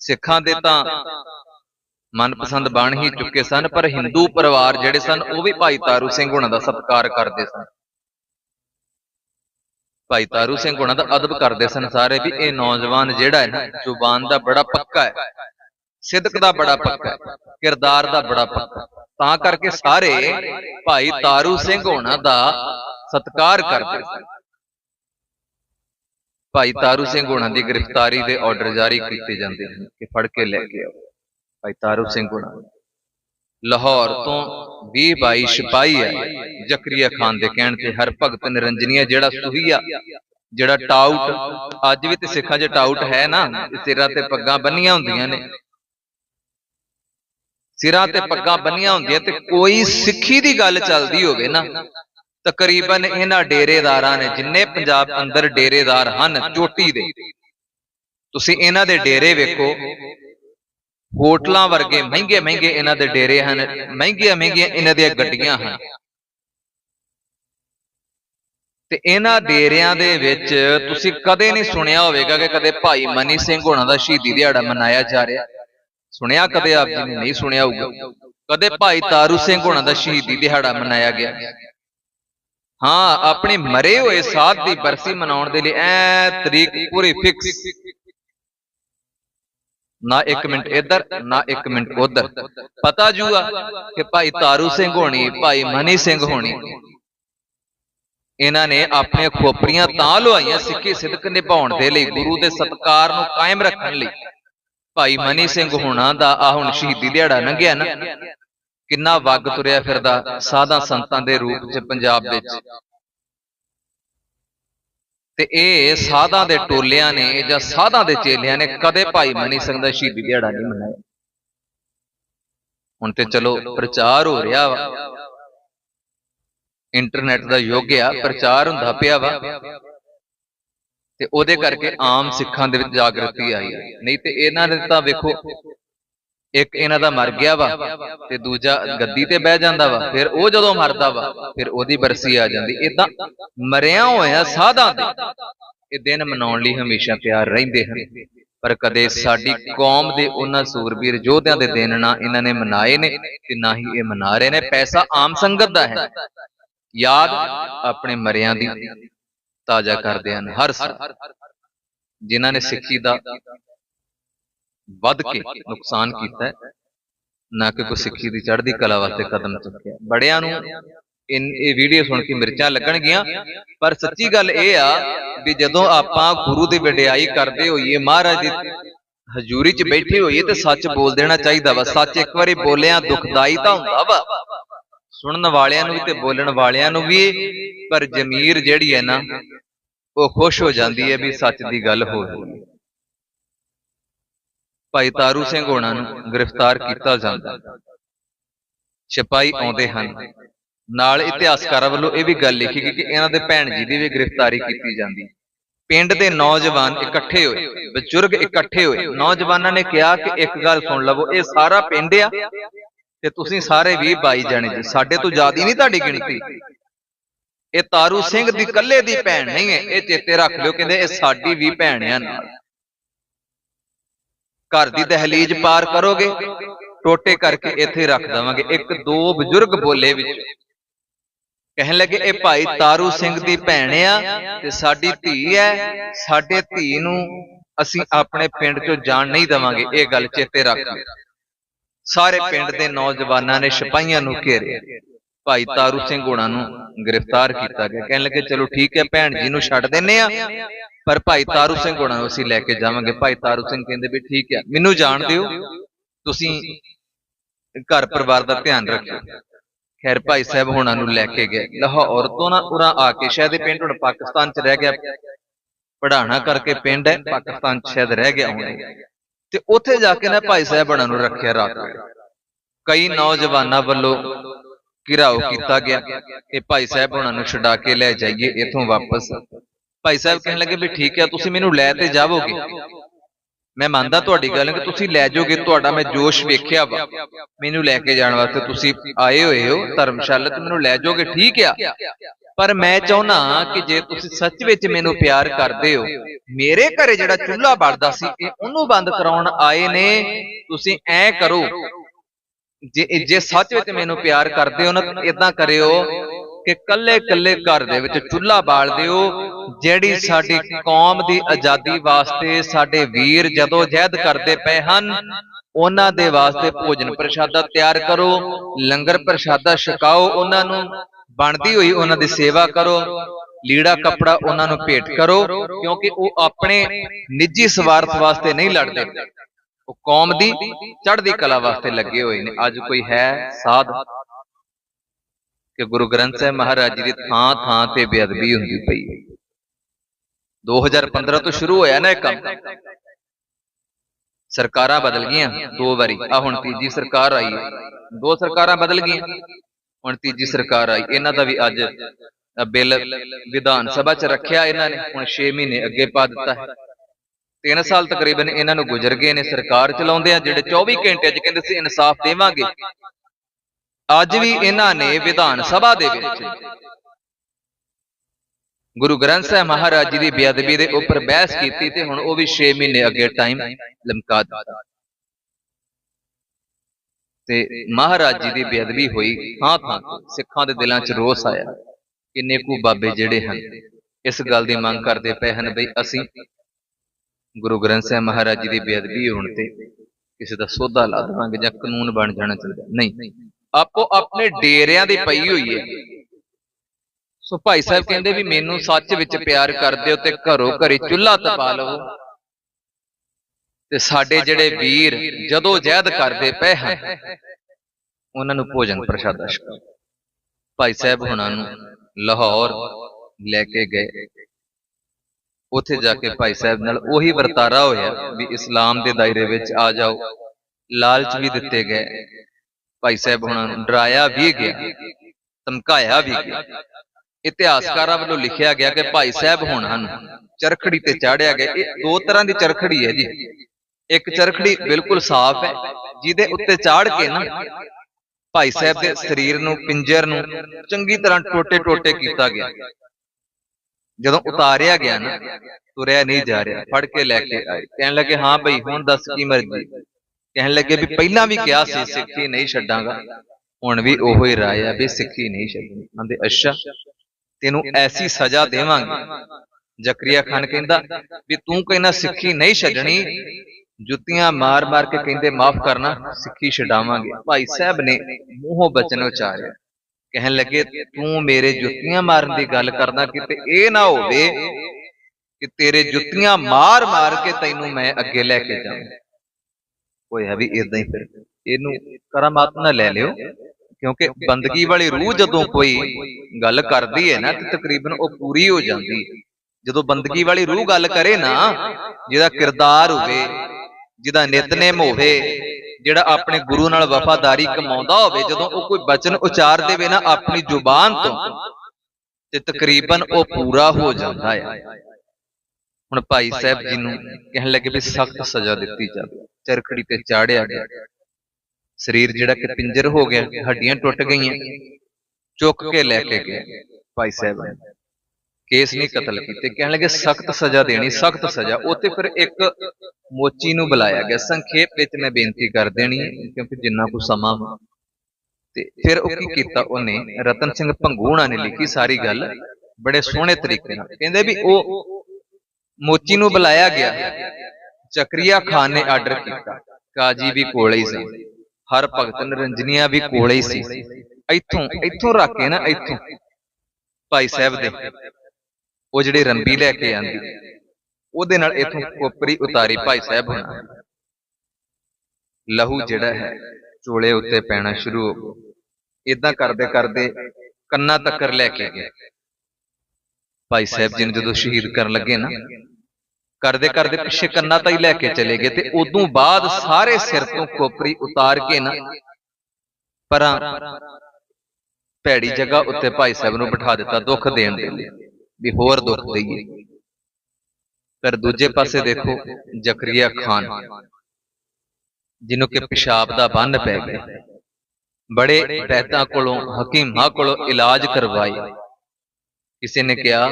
ਸਿੱਖਾਂ ਦੇ ਤਾਂ ਮਨਪਸੰਦ ਬਣ ਹੀ ਚੁੱਕੇ ਸਨ ਪਰ ਹਿੰਦੂ ਪਰਿਵਾਰ ਜਿਹੜੇ ਸਨ ਉਹ ਵੀ ਭਾਈ ਤਾਰੂ ਸਿੰਘ ਹੁਣਾਂ ਦਾ ਸਤਿਕਾਰ ਕਰਦੇ ਸਨ। ਭਾਈ ਤਾਰੂ ਸਿੰਘ ਹੁਣਾਂ ਦਾ ਅਦਬ ਕਰਦੇ ਸਨ ਸਾਰੇ ਵੀ ਇਹ ਨੌਜਵਾਨ ਜਿਹੜਾ ਹੈ ਨਾ ਜ਼ੁਬਾਨ ਦਾ ਬੜਾ ਪੱਕਾ ਹੈ। ਸਿਦਕ ਦਾ ਬੜਾ ਪੱਕਾ ਹੈ ਕਿਰਦਾਰ ਦਾ ਬੜਾ ਪੱਕਾ। ਤਾਂ ਕਰਕੇ ਸਾਰੇ ਭਾਈ ਤਾਰੂ ਸਿੰਘ ਹੋਣਾ ਦਾ ਸਤਿਕਾਰ ਕਰਦੇ ਭਾਈ ਤਾਰੂ ਸਿੰਘ ਹੋਣਾ ਦੀ ਗ੍ਰਿਫਤਾਰੀ ਦੇ ਆਰਡਰ ਜਾਰੀ ਕੀਤੇ ਜਾਂਦੇ ਹਨ ਕਿ ਫੜ ਕੇ ਲੈ ਕੇ ਆਓ। ਭਾਈ ਤਾਰੂ ਸਿੰਘ ਹੋਣਾ ਲਾਹੌਰ ਤੋਂ 20 22 ਸਿਪਾਹੀ ਹੈ। ਜ਼ਕਰੀਆ ਖਾਨ ਦੇ ਕਹਿਣ ਤੇ ਹਰ ਭਗਤ ਨਿਰੰਜਨੀਆ ਜਿਹੜਾ ਸੁਹੀਆ ਜਿਹੜਾ ਟਾਊਟ ਅੱਜ ਵੀ ਤੇ ਸਿੱਖਾਂ 'ਚ ਟਾਊਟ ਹੈ ਨਾ ਸਿਰਾਂ ਤੇ ਪੱਗਾਂ ਬੰਨੀਆਂ ਹੁੰਦੀਆਂ ਨੇ। ਸਿਰਾਂ ਤੇ ਪੱਗਾਂ ਬੰਨੀਆਂ ਹੁੰਦੀਆਂ ਤੇ ਕੋਈ ਸਿੱਖੀ ਦੀ ਗੱਲ ਚੱਲਦੀ ਹੋਵੇ ਨਾ, ਤਕਰੀਬਨ ਇਹਨਾਂ ਡੇਰੇਦਾਰਾਂ ਨੇ ਜਿੰਨੇ ਪੰਜਾਬ ਅੰਦਰ ਡੇਰੇਦਾਰ ਹਨ, ਚੋਟੀ ਦੇ। ਤੁਸੀਂ ਇਹਨਾਂ ਦੇ ਡੇਰੇ ਵੇਖੋ। ਹੋਟਲਾਂ ਵਰਗੇ ਮਹਿੰਗੇ ਮਹਿੰਗੇ ਇਹਨਾਂ ਦੇ ਡੇਰੇ ਹਨ, ਮਹਿੰਗੀਆਂ ਮਹਿੰਗੀਆਂ ਇਹਨਾਂ ਦੀਆਂ ਗੱਡੀਆਂ ਹਨ। ਤੇ ਇਹਨਾਂ ਡੇਰਿਆਂ ਦੇ ਵਿੱਚ ਤੁਸੀਂ ਕਦੇ ਨਹੀਂ ਸੁਣਿਆ ਹੋਵੇਗਾ ਕਿ ਕਦੇ ਭਾਈ ਮਨੀ ਸਿੰਘ ਹੋਣਾ ਦਾ ਸ਼ਹੀਦੀ ਦਿਹਾੜਾ ਮਨਾਇਆ ਜਾ ਰਿਹਾ। ਸੁਣਿਆ ਕਦੇ ਆਪ ਜੀ ਨੇ? ਨਹੀਂ ਸੁਣਿਆ ਹੋਊਗਾ। ਕਦੇ ਭਾਈ ਤਾਰੂ ਸਿੰਘ ਹੋਣਾ ਦਾ ਸ਼ਹੀਦੀ ਦਿਹਾੜਾ ਮਨਾਇਆ ਗਿਆ। ਹਾਂ ਆਪਣੇ ਮਰੇ ਹੋਏ ਸਾਧ ਦੀ ਬਰਸੀ ਮਨਾਉਣ ਦੇ ਲਈ ਐ ਤਰੀਕ ਪੂਰੀ ਫਿਕਸ। ਨਾ ਇੱਕ ਮਿੰਟ ਇੱਧਰ ਨਾ ਇੱਕ ਮਿੰਟ ਉਧਰ। ਪਤਾ ਜੂਆ ਕਿ ਭਾਈ ਤਾਰੂ ਸਿੰਘ ਹੋਣੀ ਭਾਈ ਮਨੀ ਸਿੰਘ ਹੋਣੀ। ਇਹਨਾਂ ਨੇ ਆਪਣੀਆਂ ਖੋਪੜੀਆਂ ਤਾਂ ਲੁਆਈਆਂ ਸਿੱਖੀ ਸਿਦਕ ਨਿਭਾਉਣ ਦੇ ਲਈ ਗੁਰੂ ਦੇ ਸਤਕਾਰ ਨੂੰ ਕਾਇਮ ਰੱਖਣ ਲਈ। ਭਾਈ ਮਨੀ ਸਿੰਘ ਹੋਣਾ ਦਾ ਆ ਹੁਣ ਸ਼ਹੀਦੀ ਦਿਹਾੜਾ ਲੰਘਿਆ ਨਾ। ਕਿੰਨਾ ਵੱਗ ਤੁਰਿਆ ਫਿਰਦਾ ਸਾਧਾ ਸੰਤਾਂ ਦੇ ਰੂਪ 'ਚ ਪੰਜਾਬ ਵਿੱਚ। ਤੇ ਇਹ ਸਾਧਾਂ ਦੇ ਟੋਲਿਆਂ ਨੇ ਜਾਂ ਸਾਧਾਂ ਦੇ ਚੇਲਿਆਂ ਨੇ ਕਦੇ ਭਾਈ ਮਨੀ ਸਿੰਘ ਦਾ ਸ਼ਹੀਦੀ ਦਿਹਾੜਾ ਨਹੀਂ ਮਨਾਇਆ। ਹੁਣ ਤੇ ਚਲੋ ਪ੍ਰਚਾਰ ਹੋ ਰਿਹਾ ਵਾ। ਇੰਟਰਨੈਟ ਦਾ ਯੁੱਗ ਆ ਪ੍ਰਚਾਰ ਹੁੰਦਾ ਪਿਆ ਵਾ। ਤੇ ਉਹਦੇ ਕਰਕੇ ਆਮ ਸਿੱਖਾਂ ਦੇ ਵਿੱਚ ਜਾਗਰਤੀ ਆਈ। ਨਹੀਂ ਤੇ ਇਹਨਾਂ ਨੇ ਤਾਂ ਵੇਖੋ ਇੱਕ ਇਹਨਾਂ ਦਾ ਮਰ ਗਿਆ ਵਾ ਤੇ ਦੂਜਾ ਗੱਦੀ ਤੇ ਬਹਿ ਜਾਂਦਾ ਵਾ ਫਿਰ ਉਹ ਜਦੋਂ ਮਰਦਾ ਵਾ ਫਿਰ ਉਹਦੀ ਬਰਸੀ ਆ ਜਾਂਦੀ। ਇਦਾਂ ਮਰਿਆ ਹੋਇਆ ਸਾਧਾਂ ਦੇ ਇਹ ਦਿਨ ਮਨਾਉਣ ਲਈ ਹਮੇਸ਼ਾ ਤਿਆਰ ਰਹਿੰਦੇ ਹਨ। ਪਰ ਕਦੇ ਸਾਡੀ ਕੌਮ ਦੇ ਉਹਨਾਂ ਸੂਰਬੀਰ ਯੋਧਿਆਂ ਦੇ ਦਿਨ ਨਾ ਇਹਨਾਂ ਨੇ ਮਨਾਏ ਨੇ ਤੇ ਨਾ ਹੀ ਇਹ ਮਨਾ ਰਹੇ ਨੇ। ਪੈਸਾ ਆਮ ਸੰਗਤ ਦਾ ਹੈ। ਯਾਦ ਆਪਣੇ ਮਰਿਆਂ ਦੀ ਤਾਜ਼ਾ ਕਰਦੇ ਹਨ ਹਰ ਸਾਲ। ਜਿਨ੍ਹਾਂ ਨੇ ਸਿੱਖੀ ਦਾ ਵੱਧ ਕੇ ਨੁਕਸਾਨ ਕੀਤਾ ਨਾ ਕਿ ਕੋਈ ਸਿੱਖੀ ਦੀ ਚੜ੍ਹਦੀ ਕਲਾ ਵਾਸਤੇ ਕਦਮ ਚੁੱਕਿਆ ਬੜਿਆਂ ਨੂੰ ਇਨ ਇਹ ਵੀਡੀਓ ਸੁਣ ਕੇ ਮਿਰਚਾਂ ਲੱਗਣਗੀਆਂ ਪਰ ਸੱਚੀ ਗੱਲ ਇਹ ਆ ਵੀ ਜਦੋਂ ਆਪਾਂ ਗੁਰੂ ਦੀ ਵਡਿਆਈ ਕਰਦੇ ਹੋਈਏ ਮਹਾਰਾਜ ਦੀ ਹਜ਼ੂਰੀ 'ਚ ਬੈਠੇ ਹੋਈਏ ਤੇ ਸੱਚ ਬੋਲ ਦੇਣਾ ਚਾਹੀਦਾ ਵਾ ਸੱਚ ਇੱਕ ਵਾਰੀ ਬੋਲਿਆ ਦੁਖਦਾਈ ਤਾਂ ਹੁੰਦਾ ਵਾ। ਸੁਣਨ ਵਾਲਿਆਂ ਨੂੰ ਵੀ ਤੇ ਬੋਲਣ ਵਾਲਿਆਂ ਨੂੰ ਵੀ, ਪਰ ਜ਼ਮੀਰ ਜਿਹੜੀ ਹੈ ਨਾ, ਉਹ ਖੁਸ਼ ਹੋ ਜਾਂਦੀ ਹੈ ਵੀ ਸੱਚ ਦੀ ਗੱਲ ਹੋ ਰਹੀ ਹੈ। ਭਾਈ ਤਾਰੂ ਸਿੰਘ ਹੋਣਾ ਨੂੰ ਗ੍ਰਿਫਤਾਰ ਕੀਤਾ ਜਾਂਦਾ। ਸਿਪਾਹੀ ਆਉਂਦੇ ਹਨ। ਨਾਲ ਇਤਿਹਾਸਕਾਰਾਂ ਵੱਲੋਂ ਇਹ ਵੀ ਗੱਲ ਲਿਖੀ ਗਈ ਕਿ ਇਹਨਾਂ ਦੇ ਭੈਣ ਜੀ ਦੀ ਵੀ ਗ੍ਰਿਫਤਾਰੀ ਕੀਤੀ ਜਾਂਦੀ। ਪਿੰਡ ਦੇ ਨੌਜਵਾਨ ਇਕੱਠੇ ਹੋਏ, ਬਜ਼ੁਰਗ ਇਕੱਠੇ ਹੋਏ। ਨੌਜਵਾਨਾਂ ਨੇ ਕਿਹਾ ਕਿ ਇੱਕ ਗੱਲ ਸੁਣ ਲਵੋ, ਇਹ ਸਾਰਾ ਪਿੰਡ ਆ ਤੇ ਤੁਸੀਂ ਸਾਰੇ 20 22 ਜਣੇ ਜੀ। ਸਾਡੇ ਤੋਂ ਜ਼ਿਆਦਾ ਨਹੀਂ ਤੁਹਾਡੀ ਗਿਣਤੀ। ਇਹ ਤਾਰੂ ਸਿੰਘ ਦੀ ਇਕੱਲੇ ਦੀ ਭੈਣ ਨਹੀਂ ਹੈ। ਇਹ ਚੇਤੇ ਰੱਖ ਲਿਓ ਕਹਿੰਦੇ ਇਹ ਸਾਡੀ ਵੀ ਭੈਣ ਆ ਨਾਲ ਘਰ ਦੀ ਦਹਲੀਜ਼ ਪਾਰ ਕਰੋਗੇ। ਟੋਟੇ ਕਰਕੇ ਇੱਥੇ ਰੱਖ ਦਵਾਂਗੇ। ਇੱਕ ਦੋ ਬਜ਼ੁਰਗ ਬੋਲੇ ਵਿੱਚ। ਕਹਿਣ ਲੱਗੇ ਇਹ ਭਾਈ ਤਾਰੂ ਸਿੰਘ ਦੀ ਭੈਣ ਆ ਤੇ ਸਾਡੀ ਧੀ ਹੈ। ਸਾਡੇ ਧੀ ਨੂੰ ਅਸੀਂ ਆਪਣੇ ਪਿੰਡ ਚੋਂ ਜਾਣ ਨਹੀਂ ਦਵਾਂਗੇ। ਇਹ ਗੱਲ ਚੇਤੇ ਰੱਖ ਲਿਓ। ਸਾਰੇ ਪਿੰਡ ਦੇ ਨੌਜਵਾਨਾਂ ਨੇ ਸਿਪਾਹੀਆਂ ਨੂੰ ਘੇਰਿਆ ਭਾਈ ਤਾਰੂ ਸਿੰਘ ਹੋਣਾ ਨੂੰ ਗ੍ਰਿਫਤਾਰ ਕੀਤਾ ਗਿਆ। ਕਹਿਣ ਲੱਗੇ, ਚਲੋ ਠੀਕ ਹੈ, ਭੈਣ ਜੀ ਨੂੰ ਛੱਡ ਦਿੰਨੇ ਆ, ਪਰ ਭਾਈ ਤਾਰੂ ਸਿੰਘ ਹੋਣਾ ਨੂੰ ਅਸੀਂ ਲੈ ਕੇ ਜਾਵਾਂਗੇ। ਭਾਈ ਤਾਰੂ ਸਿੰਘ ਕਹਿੰਦੇ ਵੀ, ਠੀਕ ਹੈ, ਮੈਨੂੰ ਜਾਣ ਦਿਓ। ਤੁਸੀਂ ਘਰ ਪਰਿਵਾਰ ਦਾ ਧਿਆਨ ਰੱਖਿਓ। ਖੈਰ, ਭਾਈ ਸਾਹਿਬ ਹੋਣਾ ਨੂੰ ਲੈ ਕੇ ਗਏ। ਲਾਹੌਰ ਤੋਂ ਨਾ ਉਰਾਂ ਆ ਕੇ ਸ਼ਾਇਦ ਇਹ ਪਿੰਡ ਹੁਣ ਪਾਕਿਸਤਾਨ ਚ ਰਹਿ ਗਿਆ। ਪੜਾਣਾ ਕਰਕੇ ਪਿੰਡ ਹੈ, ਪਾਕਿਸਤਾਨ ਚ ਸ਼ਾਇਦ ਰਹਿ ਗਿਆ ਹੁਣ। ਤੇ ਉੱਥੇ ਜਾ ਕੇ ਨਾ ਭਾਈ ਸਾਹਿਬ ਹੋਣਾ ਨੂੰ ਰੱਖਿਆ ਰਾਤ ਵੇਲੇ ਕਈ ਨੌਜਵਾਨਾਂ ਵੱਲੋਂ ਘਿਰਾਓ ਕੀਤਾ ਗਿਆ ਕਿ ਭਾਈ ਸਾਹਿਬ ਹੋਣਾ ਨੂੰ ਛੁਡਾ ਕੇ ਲੈ ਜਾਈਏ ਇਥੋਂ ਵਾਪਸ। ਭਾਈ ਸਾਹਿਬ ਕਹਿਣ ਲੱਗੇ ਵੀ ਠੀਕ ਹੈ ਤੁਸੀਂ ਮੈਨੂੰ ਲੈ ਤੇ ਜਾਵੋਗੇ। ਮੈਂ ਮੰਨਦਾ ਤੁਹਾਡੀ ਗੱਲ ਕਿ ਤੁਸੀਂ ਲੈ ਜਾਓਗੇ ਤੁਹਾਡਾ ਮੈਂ ਜੋਸ਼ ਵੇਖਿਆ ਵਾ। ਮੈਨੂੰ ਲੈ ਕੇ ਜਾਣ ਵਾਸਤੇ ਤੁਸੀਂ ਆਏ ਹੋਏ ਹੋ ਧਰਮਸ਼ਾਲਾ ਤੇ ਮੈਨੂੰ ਲੈ ਜਾਓਗੇ ਠੀਕ ਆ? ਪਰ ਮੈਂ ਚਾਹੁੰਦਾ ਕਿ ਜੇ ਤੁਸੀਂ ਸੱਚ ਵਿੱਚ ਮੈਨੂੰ ਪਿਆਰ ਕਰਦੇ ਹੋ ਮੇਰੇ ਘਰੇ ਜਿਹੜਾ ਚੁੱਲ੍ਹਾ ਬਲਦਾ ਸੀ ਇਹ ਉਹਨੂੰ ਬੰਦ ਕਰਾਉਣ ਆਏ ਨੇ ਤੁਸੀਂ ਐ ਕਰੋ। ਜੇ ਜੇ ਸੱਚ ਵਿੱਚ ਮੈਨੂੰ ਪਿਆਰ ਕਰਦੇ ਹੋ ਨਾ ਇਦਾਂ ਕਰਿਓ ਕਿ ਕੱਲੇ ਕੱਲੇ ਘਰ ਦੇ ਵਿੱਚ ਚੁੱਲ੍ਹਾ ਬਾਲ ਦਿਓ ਜਿਹੜੀ ਸਾਡੀ ਕੌਮ ਦੀ ਆਜ਼ਾਦੀ ਵਾਸਤੇ ਸਾਡੇ ਵੀਰ ਜਦੋਂ ਜਹਿਦ ਕਰਦੇ ਪਏ ਹਨ ਉਹਨਾਂ ਦੇ ਵਾਸਤੇ ਭੋਜਨ ਪ੍ਰਸ਼ਾਦਾ ਤਿਆਰ ਕਰੋ ਲੰਗਰ ਪ੍ਰਸ਼ਾਦਾ ਛਕਾਓ ਉਹਨਾਂ ਨੂੰ ਬਣਦੀ ਹੋਈ ਉਹਨਾਂ ਦੀ ਸੇਵਾ ਕਰੋ, ਲੀੜਾ ਕੱਪੜਾ ਉਹਨਾਂ ਨੂੰ ਭੇਟ ਕਰੋ, ਕਿਉਂਕਿ ਉਹ ਆਪਣੇ ਨਿੱਜੀ ਸਵਾਰਥ ਵਾਸਤੇ ਨਹੀਂ ਲੜਦੇ। ਉਹ ਕੌਮ ਦੀ ਚੜ੍ਹਦੀ ਕਲਾ ਵਾਸਤੇ ਲੱਗੇ ਹੋਏ ਨੇ। ਅੱਜ ਕੋਈ ਹੈ ਸਾਧ ਕਿ ਗੁਰੂ ਗ੍ਰੰਥ ਸਾਹਿਬ ਮਹਾਰਾਜ ਜੀ ਦੀ ਥਾਂ ਥਾਂ ਤੇ ਬੇਅਦਬੀ ਹੁੰਦੀ ਪਈ ਹੈ। 2015 ਤੋਂ ਸ਼ੁਰੂ ਹੋਇਆ ਨਾ ਇਹ ਕੰਮ। ਸਰਕਾਰਾਂ ਬਦਲ ਗਈਆਂ ਦੋ ਵਾਰੀ। ਆ ਹੁਣ ਤੀਜੀ ਸਰਕਾਰ ਆਈ। ਹੈ ਦੋ ਸਰਕਾਰਾਂ ਬਦਲ ਗਈਆਂ। ਹੁਣ ਤੀਜੀ ਸਰਕਾਰ ਆਈ। ਇਹਨਾਂ ਦਾ ਵੀ ਅੱਜ ਬਿੱਲ ਵਿਧਾਨ ਸਭਾ 'ਚ ਰੱਖਿਆ ਇਹਨਾਂ ਨੇ। ਹੁਣ 6 ਮਹੀਨੇ ਅੱਗੇ ਪਾ ਦਿੱਤਾ ਹੈ। 3 ਸਾਲ ਤਕਰੀਬਨ ਇਹਨਾਂ ਨੂੰ ਗੁਜ਼ਰ ਗਏ ਨੇ। ਸਰਕਾਰ ਚਲਾਉਂਦੇ ਆ ਜਿਹੜੇ 24 ਘੰਟੇ 'ਚ ਕਹਿੰਦੇ ਸੀ ਇਨਸਾਫ ਦੇਵਾਂਗੇ। ਅੱਜ ਵੀ ਇਹਨਾਂ ਨੇ ਵਿਧਾਨ ਸਭਾ ਦੇ ਵਿੱਚ ਗੁਰੂ ਗ੍ਰੰਥ ਸਾਹਿਬ ਮਹਾਰਾਜ ਜੀ ਦੀ ਬੇਅਦਬੀ ਦੇ ਉੱਪਰ ਬਹਿਸ ਕੀਤੀ ਤੇ ਹੁਣ ਉਹ ਵੀ 6 ਮਹੀਨੇ ਅੱਗੇ ਟਾਈਮ ਲਮਕਾ ਦਿੱਤਾ। ਤੇ ਮਹਾਰਾਜ ਜੀ ਦੀ ਬੇਅਦਬੀ ਹੋਈ ਥਾਂ ਥਾਂ ਸਿੱਖਾਂ ਦੇ ਦਿਲਾਂ 'ਚ ਰੋਸ ਆਇਆ। ਕਿੰਨੇ ਕੁ ਬਾਬੇ ਜਿਹੜੇ ਹਨ? ਇਸ ਗੱਲ ਦੀ ਮੰਗ ਕਰਦੇ ਪਏ ਹਨ ਬਈ ਅਸੀਂ ਗੁਰੂ ਗ੍ਰੰਥ ਸਾਹਿਬ ਮਹਾਰਾਜ ਜੀ ਦੀ ਬੇਅਦਬੀ ਹੋਣ ਤੇ ਕਿਸੇ ਦਾ ਸੋਧਾ ਲਾ ਦੇਵਾਂਗੇ ਜਾਂ ਕਾਨੂੰਨ ਬਣ ਜਾਣਾ ਚਾਹੀਦਾ। ਨਹੀਂ। ਆਪੋ ਆਪਣੇ ਡੇਰਿਆਂ ਦੀ ਪਈ ਹੋਈ ਹੈ। ਸੋ ਭਾਈ ਸਾਹਿਬ ਕਹਿੰਦੇ ਵੀ ਮੈਨੂੰ ਸੱਚ ਵਿੱਚ ਪਿਆਰ ਕਰਦੇ ਹੋ ਤੇ ਘਰੋਂ ਘਰੇ ਚੁੱਲ੍ਹਾ ਤਪਾ ਲਵੋ। ਤੇ ਸਾਡੇ ਜਿਹੜੇ ਵੀਰ ਜਦੋਂ ਜਹਿਦ ਕਰਦੇ ਪਏ ਹਨ ਉਹਨਾਂ ਨੂੰ ਭੋਜਨ ਪ੍ਰਸ਼ਾਦਾ ਛਕਾਓ ਭਾਈ ਸਾਹਿਬ ਹੁਣਾਂ ਨੂੰ ਲਾਹੌਰ ਲੈ ਕੇ ਗਏ। ਉੱਥੇ ਜਾ ਕੇ ਭਾਈ ਸਾਹਿਬ ਨਾਲ ਉਹੀ ਵਰਤਾਰਾ ਹੋਇਆ ਵੀ ਇਸਲਾਮ ਦੇ ਦਾਇਰੇ ਵਿੱਚ ਆ ਜਾਓ। ਲਾਲਚ ਵੀ ਦਿੱਤੇ ਗਏ। ਭਾਈ ਸਾਹਿਬ ਹੁਣਾਂ ਨੂੰ ਡਰਾਇਆ ਵੀ ਗਿਆ ਧਮਕਾਇਆ ਵੀ ਗਿਆ। ਇਤਿਹਾਸਕਾਰਾਂ ਵੱਲੋਂ ਲਿਖਿਆ ਗਿਆ ਕਿ ਭਾਈ ਸਾਹਿਬ ਹੁਣਾਂ ਨੂੰ ਚਰਖੜੀ ਤੇ ਚਾੜਿਆ ਗਿਆ। ਇਹ ਦੋ ਤਰ੍ਹਾਂ ਦੀ ਚਰਖੜੀ ਹੈ ਜੀ। ਇੱਕ ਚਰਖੜੀ ਬਿਲਕੁਲ ਸਾਫ਼ ਹੈ ਜਿਹਦੇ ਉੱਤੇ ਚਾੜ ਕੇ ਨਾ ਭਾਈ ਸਾਹਿਬ ਦੇ ਸਰੀਰ ਨੂੰ ਪਿੰਜਰ ਨੂੰ ਚੰਗੀ ਤਰ੍ਹਾਂ ਟੋਟੇ-ਟੋਟੇ ਕੀਤਾ ਗਿਆ। ਜਦੋਂ ਉਤਾਰਿਆ ਗਿਆ ਨਾ ਤੁਰਿਆ ਨਹੀਂ ਜਾ ਰਿਹਾ ਫੜ ਕੇ ਲੈ ਕੇ ਆਏ। ਕਹਿਣ ਲੱਗੇ ਹਾਂ ਬਈ ਹੁਣ ਦੱਸ ਕੀ ਮਰਜ਼ੀ। ਕਹਿਣ ਲੱਗੇ ਵੀ ਪਹਿਲਾਂ ਵੀ ਕਿਹਾ ਸੀ ਸਿੱਖੀ ਨਹੀਂ ਛੱਡਾਂਗਾ। ਹੁਣ ਵੀ ਉਹੋ ਹੀ ਰਾਏ ਆ ਵੀ ਸਿੱਖੀ ਨਹੀਂ ਛੱਡਣੀ। ਕਹਿੰਦੇ ਅੱਛਾ ਤੈਨੂੰ ਐਸੀ ਸਜ਼ਾ ਦੇਵਾਂਗੇ। ਜ਼ਕਰੀਆ ਖਾਨ ਕਹਿੰਦਾ ਵੀ ਤੂੰ ਕਹਿੰਦਾ ਸਿੱਖੀ ਨਹੀਂ ਛੱਡਣੀ ਜੁੱਤੀਆਂ ਮਾਰ-ਮਾਰ ਕੇ ਕਹਿੰਦੇ, ਮਾਫ ਕਰਨਾ, ਸਿੱਖੀ ਛਡਾਵਾਂਗੇ। ਭਾਈ ਸਾਹਿਬ ਨੇ ਮੂੰਹੋਂ ਬਚਨ ਉਚਾਰਿਆ। ਕਹਿਣ ਲੱਗੇ, ਤੂੰ ਮੇਰੇ ਜੁੱਤੀਆਂ ਮਾਰਨ ਦੀ ਗੱਲ ਕਰਦਾ ਕਿਤੇ ਇਹ ਨਾ ਹੋਵੇ ਕਿ ਤੇਰੇ ਜੁੱਤੀਆਂ ਮਾਰ-ਮਾਰ ਕੇ ਤੈਨੂੰ ਮੈਂ ਅੱਗੇ ਲੈ ਕੇ ਜਾਵਾਂ। ਹੋਇਆ ਵੀ ਇਦਾਂ ਹੀ ਫਿਰ ਇਹਨੂੰ ਕਰਾਮਾਤ ਨਾ ਲੈ ਲਿਓ, ਕਿਉਂਕਿ ਬੰਦਗੀ ਵਾਲੀ ਰੂਹ ਜਦੋਂ ਕੋਈ ਗੱਲ ਕਰਦੀ ਹੈ ਨਾ, ਤੇ ਤਕਰੀਬਨ ਉਹ ਪੂਰੀ ਹੋ ਜਾਂਦੀ ਜਦੋਂ ਬੰਦਗੀ ਵਾਲੀ ਰੂਹ ਗੱਲ ਕਰੇ ਨਾ, ਜਿਹਦਾ ਕਿਰਦਾਰ ਹੋਵੇ ਜਿਹਦਾ ਨਿਤਨੇਮ ਹੋਵੇ ਜਿਹੜਾ ਆਪਣੇ ਗੁਰੂ ਨਾਲ ਵਫਾਦਾਰੀ ਕਮਾਉਂਦਾ ਹੋਵੇ ਜਦੋਂ ਉਹ ਕੋਈ ਬਚਨ ਉਚਾਰ ਦੇਵੇ ਨਾ ਆਪਣੀ ਜ਼ੁਬਾਨ ਤੋਂ ਤੇ ਤਕਰੀਬਨ ਉਹ ਪੂਰਾ ਹੋ ਜਾਂਦਾ ਹੈ ਹੁਣ ਭਾਈ ਸਾਹਿਬ ਜੀ ਨੂੰ ਕਹਿਣ ਲੱਗੇ ਵੀ ਸਖਤ ਸਜ਼ਾ ਦਿੱਤੀ ਜਾਵੇ। ਚਰਖੜੀ ਤੇ ਚਾੜਿਆ ਗਿਆ। ਸਰੀਰ ਜਿਹੜਾ ਕਿ ਪਿੰਜਰ ਹੋ ਗਿਆ ਹੱਡੀਆਂ ਟੁੱਟ ਗਈਆਂ ਚੁੱਕ ਕੇ ਲੈ ਕੇ ਗਏ। ਭਾਈ ਸਾਹਿਬ ਨੇ ਕੇਸ ਨਹੀਂ ਕਤਲ ਕੀਤੇ। ਕਹਿਣ ਲੱਗੇ ਸਖਤ ਸਜ਼ਾ ਦੇਣੀ ਸਖਤ ਸਜ਼ਾ ਉੱਥੇ ਫਿਰ ਇੱਕ ਮੋਚੀ ਨੂੰ ਬੁਲਾਇਆ ਗਿਆ। ਸੰਖੇਪ ਵਿੱਚ ਮੈਂ ਬੇਨਤੀ ਕਰ ਦੇਣੀ ਕਿਉਂਕਿ ਜਿੰਨਾ ਕੁ ਸਮਾਂ ਤੇ ਫਿਰ ਉਹ ਕੀ ਕੀਤਾ ਉਹਨੇ? ਰਤਨ ਸਿੰਘ ਭੰਗੂਣਾ ਨੇ ਲਿਖੀ ਸਾਰੀ ਗੱਲ ਬੜੇ ਸੋਹਣੇ ਤਰੀਕੇ ਨਾਲ। ਕਹਿੰਦੇ ਵੀ ਉਹ ਮੋਚੀ ਨੂੰ ਬੁਲਾਇਆ ਗਿਆ। ਚੱਕਰੀਆ ਖਾਨ ਨੇ ਆਰਡਰ ਕੀਤਾ। ਕਾਜੀ ਵੀ ਕੋਲੇ ਹੀ ਸੀ। ਹਰ ਭਗਤ ਨਰੰਜਨੀਆ ਵੀ ਕੋਲੇ ਹੀ ਸੀ। ਇੱਥੋਂ ਇੱਥੋਂ ਰੱਖ ਕੇ ਨਾ ਇੱਥੋਂ। ਭਾਈ ਸਾਹਿਬ ਦੇ। ਉਹ ਜਿਹੜੀ ਰੰਬੀ ਲੈ ਕੇ ਆਂਦੀ ਉਹਦੇ ਨਾਲ ਇਥੋਂ ਕੋਪਰੀ ਉਤਾਰੀ ਭਾਈ ਸਾਹਿਬ ਹੋਣਾ। ਲਹੂ ਜਿਹੜਾ ਹੈ ਚੋਲੇ ਉੱਤੇ ਪੈਣਾ ਸ਼ੁਰੂ ਹੋ ਇਦਾਂ ਕਰਦੇ ਕਰਦੇ ਕੰਨਾਂ ਤੱਕਰ ਲੈ ਕੇ ਗਏ ਭਾਈ ਸਾਹਿਬ ਜੀ ਨੂੰ ਜਦੋਂ ਸ਼ਹੀਦ ਕਰਨ ਲੱਗੇ ਨਾ ਕਰਦੇ ਕਰਦੇ ਪਿੱਛੇ ਕੰਨਾਂ ਤਾਈ ਲੈ ਕੇ ਚਲੇ ਗਏ ਤੇ ਉਦੋਂ ਬਾਅਦ ਸਾਰੇ ਸਿਰ ਤੋਂ ਕੋਪਰੀ ਉਤਾਰ ਕੇ ਨਾ ਪਰਾਂ ਭੈੜੀ ਜਗ੍ਹਾ ਉੱਤੇ ਭਾਈ ਸਾਹਿਬ ਨੂੰ ਬਿਠਾ ਦਿੱਤਾ ਦੁੱਖ ਦੇਣ ਦੇ ਲਈ। ਵੀ ਹੋਰ ਦੁੱਖ ਦਈਏ। ਪਰ ਦੂਜੇ ਪਾਸੇ ਦੇਖੋ, ਜ਼ਕਰੀਆ ਖਾਨ, ਜਿਹਨੂੰ ਕਿ ਪਿਸ਼ਾਬ ਦਾ ਬੰਨ ਪੈ ਗਿਆ, ਬੜੇ ਵੈਦਾਂ ਕੋਲੋਂ, ਹਕੀਮਾਂ ਕੋਲੋਂ ਇਲਾਜ ਕਰਵਾਏ। ਕਿਸੇ ਨੇ ਕਿਹਾ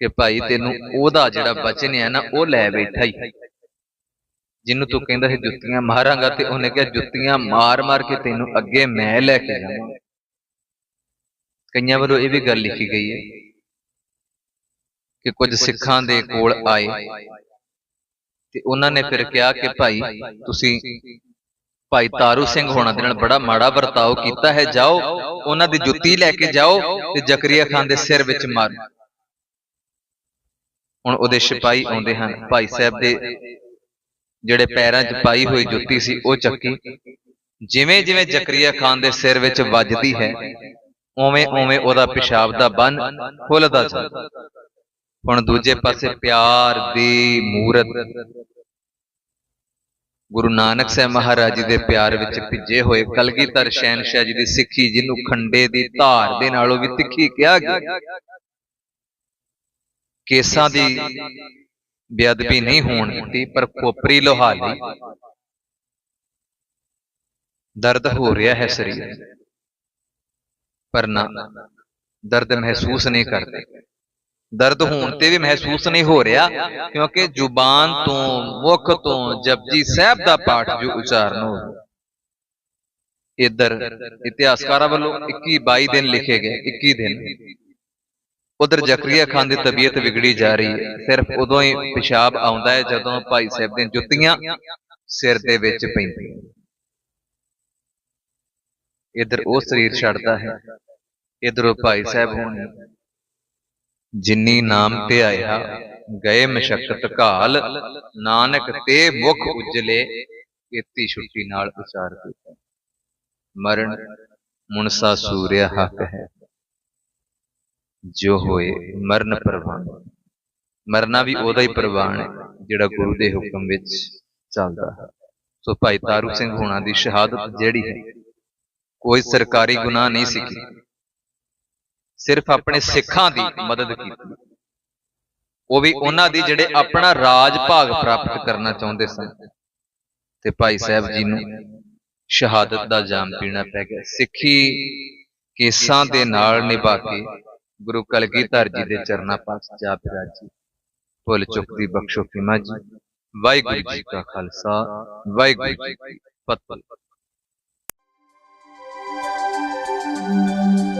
ਕਿ ਭਾਈ ਤੈਨੂੰ ਉਹਦਾ ਜਿਹੜਾ ਬਚਨ ਹੈ ਨਾ, ਉਹ ਲੈ ਬੈਠਾ ਹੀ। ਜਿਹਨੂੰ ਤੂੰ ਕਹਿੰਦਾ ਸੀ ਜੁੱਤੀਆਂ ਮਾਰਾਂਗਾ ਤੇ ਉਹਨੇ ਕਿਹਾ, ਜੁੱਤੀਆਂ ਮਾਰ-ਮਾਰ ਕੇ ਤੈਨੂੰ ਅੱਗੇ ਮੈਂ ਲੈ ਕੇ ਜਾਵਾਂ। ਕਈਆਂ ਵੱਲੋਂ ਇਹ ਵੀ ਗੱਲ ਲਿਖੀ ਗਈ ਹੈ ਕਿ ਕੁਝ ਸਿੱਖਾਂ ਦੇ ਕੋਲ ਆਏ ਤੇ ਉਹਨਾਂ ਨੇ ਫਿਰ ਕਿਹਾ ਕਿ ਭਾਈ ਤੁਸੀਂ ਭਾਈ ਤਾਰੂ ਸਿੰਘ ਹੋਣਾ ਦੇ ਨਾਲ ਬੜਾ ਮਾੜਾ ਵਰਤਾਓ ਕੀਤਾ ਹੈ ਜਾਓ ਉਹਨਾਂ ਦੀ ਜੁੱਤੀ ਲੈ ਕੇ ਜਾਓ ਤੇ ਜ਼ਕਰੀਆ ਖਾਨ ਦੇ ਸਿਰ ਵਿੱਚ ਮਾਰੋ। ਹੁਣ ਉਹਦੇ ਸਿਪਾਹੀ ਆਉਂਦੇ ਹਨ। ਭਾਈ ਸਾਹਿਬ ਦੇ ਜਿਹੜੇ ਪੈਰਾਂ 'ਚ ਪਾਈ ਹੋਈ ਜੁੱਤੀ ਸੀ ਉਹ ਚੱਕੀ। ਜਿਵੇਂ ਜਿਵੇਂ ਜ਼ਕਰੀਆ ਖਾਨ ਦੇ ਸਿਰ ਵਿੱਚ ਵੱਜਦੀ ਹੈ ਉਵੇਂ ਉਵੇਂ ਉਹਦਾ ਪਿਸ਼ਾਬ ਦਾ ਬੰਨ ਖੁੱਲਦਾ ਜਾਂਦਾ ਹੁਣ ਦੂਜੇ ਪਾਸੇ ਪਿਆਰ ਦੀ ਮੂਰਤ। ਗੁਰੂ ਨਾਨਕ ਸਾਹਿਬ ਮਹਾਰਾਜ ਜੀ ਦੇ ਪਿਆਰ ਵਿੱਚ ਭਿੱਜੇ ਹੋਏ ਕਲਗੀਧਰ ਸ਼ਹਿਨशाह ਜੀ ਦੀ ਸਿੱਖੀ ਜਿਹਨੂੰ ਖੰਡੇ ਦੀ ਧਾਰ ਦੇ ਨਾਲੋਂ ਵੀ ਤਿੱਖੀ ਕਿਹਾ ਗਿਆ। ਕੇਸਾਂ ਦੀ ਬੇਅਦਬੀ ਨਹੀਂ ਹੋਣ ਦਿੱਤੀ ਪਰ ਖੋਪਰੀ ਲੋਹਾ ਲਈ ਦਰਦ ਹੋ ਰਿਹਾ ਹੈ ਸਰੀਰ। ਪਰ ਨਾ ਦਰਦ ਮਹਿਸੂਸ ਨਹੀਂ ਕਰਦੇ। ਦਰਦ ਹੋਣ ਤੇ ਵੀ ਮਹਿਸੂਸ ਨਹੀਂ ਹੋ ਰਿਹਾ ਕਿਉਂਕਿ ਜ਼ੁਬਾਨ ਤੋਂ ਮੁਖ ਤੋਂ ਜਪਜੀ ਸਾਹਿਬ ਦਾ ਪਾਠ ਜੋ ਉਚਾਰਨ ਹੋ ਇਧਰ ਇਤਿਹਾਸਕਾਰਾਂ ਵੱਲੋਂ 21 22 ਦਿਨ ਲਿਖੇ ਗਏ 21 ਦਿਨ। ਉਧਰ ਜ਼ਕਰੀਆ ਖਾਨ ਦੀ ਤਬੀਅਤ ਵਿਗੜੀ ਜਾ ਰਹੀ ਹੈ। ਸਿਰਫ ਉਦੋਂ ਹੀ ਪਿਸ਼ਾਬ ਆਉਂਦਾ ਹੈ ਜਦੋਂ ਭਾਈ ਸਾਹਿਬ ਦੀਆਂ ਜੁੱਤੀਆਂ ਸਿਰ ਦੇ ਵਿੱਚ ਪੈਂਦੀਆਂ। ਇਧਰ ਉਹ ਸਰੀਰ ਛੱਡਦਾ ਹੈ। ਇਧਰੋਂ ਭਾਈ ਸਾਹਿਬ ਹੁਣ ਜਿਨੀ ਨਾਮ ਤੇ ਆਇਆ ਗਏ ਮਸ਼ਕਤ ਘਾਲ ਨਾਨਕ ਤੇ ਮੁਖ ਉਜਲੇ ਕੀਤੀ ਛੁੱਟੀ ਨਾਲ ਉਚਾਰ ਕੀਤਾ। ਮਰਨ ਮੁਨਸਾ ਸੂਰਿਆ ਹੱਕ ਹੈ। ਜੋ ਹੋਏ ਮਰਨ ਪ੍ਰਵਾਨ। ਮਰਨਾ ਵੀ ਉਹਦਾ ਹੀ ਪ੍ਰਵਾਨ ਹੈ ਜਿਹੜਾ ਗੁਰੂ ਦੇ ਹੁਕਮ ਵਿੱਚ ਚੱਲਦਾ ਹੈ। ਸੋ ਭਾਈ ਤਾਰੂ ਸਿੰਘ ਹੋਣਾ ਦੀ ਸ਼ਹਾਦਤ ਜਿਹੜੀ ਹੈ ਕੋਈ ਸਰਕਾਰੀ ਗੁਨਾਹ ਨਹੀਂ ਸੀ ਕੀਤੀ ਸਿਰਫ ਆਪਣੇ ਸਿੱਖਾਂ ਦੀ ਮਦਦ ਕੀਤੀ। ਉਹ ਵੀ ਉਹਨਾਂ ਦੀ ਜਿਹੜੇ ਆਪਣਾ ਰਾਜ ਭਾਗ ਪ੍ਰਾਪਤ ਕਰਨਾ ਚਾਹੁੰਦੇ ਸਨ। ਤੇ ਭਾਈ ਸਾਹਿਬ ਜੀ ਨੂੰ ਸ਼ਹਾਦਤ ਦਾ ਜਾਮ ਪੀਣਾ ਪੈ ਗਿਆ। ਸਿੱਖੀ ਕੇਸਾਂ ਦੇ ਨਾਲ ਨਿਭਾ ਕੇ ਗੁਰੂ ਕਲਗੀਧਰ ਜੀ ਦੇ ਚਰਨਾਂ ਪਾਸ ਜਾ ਬਿਰਾਜੀ ਭੁੱਲ ਚੁੱਕ ਦੀ ਬਖਸ਼ੋ ਖਿਮਾ ਜੀ। ਵਾਹਿਗੁਰੂ ਜੀ ਕਾ ਖਾਲਸਾ। ਵਾਹਿਗੁਰੂ ਜੀ ਕੀ ਫਤਿਹ। thank you